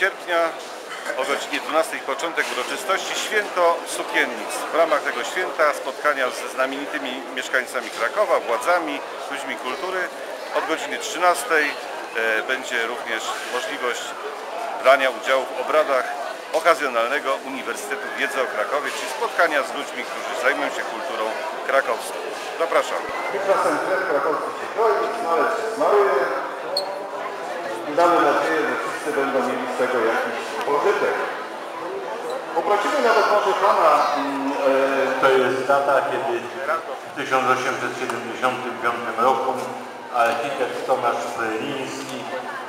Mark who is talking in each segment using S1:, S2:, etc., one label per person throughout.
S1: sierpnia o godzinie 12 początek uroczystości Święto Sukiennic. W ramach tego święta spotkania ze znamienitymi mieszkańcami Krakowa, władzami, ludźmi kultury. Od godziny 13 e, będzie również możliwość brania udziału w obradach okazjonalnego Uniwersytetu Wiedzy o Krakowie, czyli spotkania z ludźmi, którzy zajmują się kulturą krakowską. Zapraszam. Tymczasem krakowski się kroi, smalec się smaruje. I mamy nadzieję, że wszyscy będą mieli z tego jakiś pożytek. Poprosimy nawet może Pana mm, e,
S2: To jest data, kiedy w 1875 roku architekt Tomasz Freliński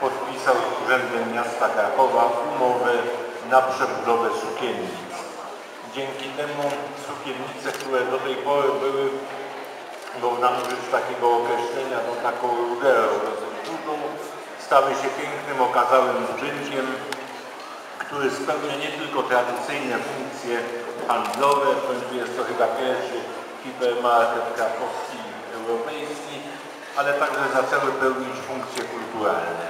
S2: podpisał z Urzędem Miasta Krakowa umowę na przebudowę sukiennic. Dzięki temu sukiennice, które do tej pory były, bo nam użyć takiego określenia, no taką ruderą stały się pięknym, okazałym budynkiem, który spełnia nie tylko tradycyjne funkcje handlowe, w końcu jest to chyba pierwszy hipermarket krakowski europejski, ale także zaczęły pełnić funkcje kulturalne.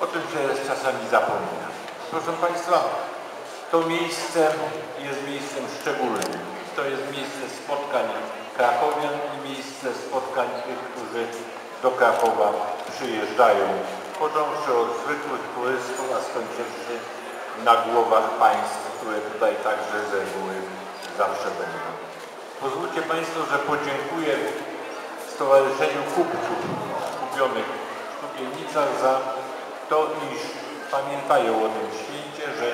S2: O tym się czasami zapomina. Proszę Państwa, to miejsce jest miejscem szczególnym. To jest miejsce spotkań krakowian i miejsce spotkań tych, którzy do Krakowa przyjeżdżają. Począwszy od zwykłych turystów, a skończywszy na głowach państw, które tutaj także z reguły zawsze będą. Pozwólcie Państwo, że podziękuję Stowarzyszeniu Kupców kupionych w Sztukielnicach za to, iż pamiętają o tym święcie, że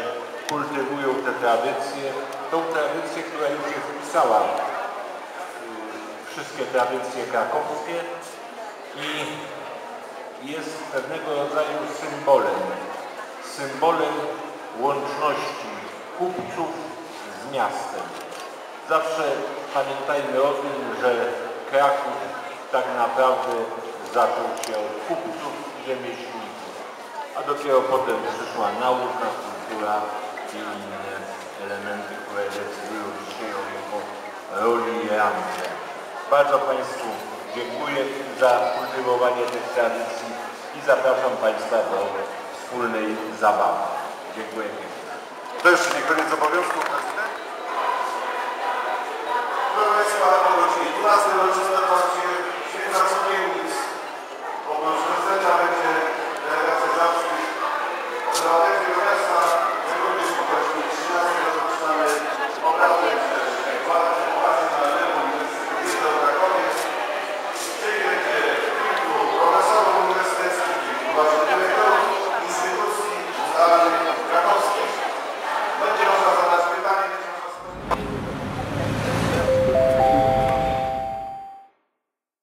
S2: kultywują tę tradycję, tą tradycję, która już się wpisała wszystkie tradycje krakowskie i jest pewnego rodzaju symbolem. Symbolem łączności kupców z miastem. Zawsze pamiętajmy o tym, że Kraków tak naprawdę zaczął się od kupców i rzemieślników, a dopiero potem przyszła nauka, kultura i inne elementy, które decydują dzisiaj o jego roli i. Bardzo Państwu dziękuję za kultywowanie tych tradycji i zapraszam Państwa do wspólnej zabawy. Dziękuję pięknie.
S1: Też nie koniec obowiązków prezydent. Proszę Państwa, o godzinie 12 roczne otwarcie Święta Sukiennic. Oprócz prezydenta będzie delegacja żabskich obywateli do miasta. Jak również o godzinie 13 rozpoczynamy obrady okazjonalnego Uniwersytetu Wiedzy o Krakowie.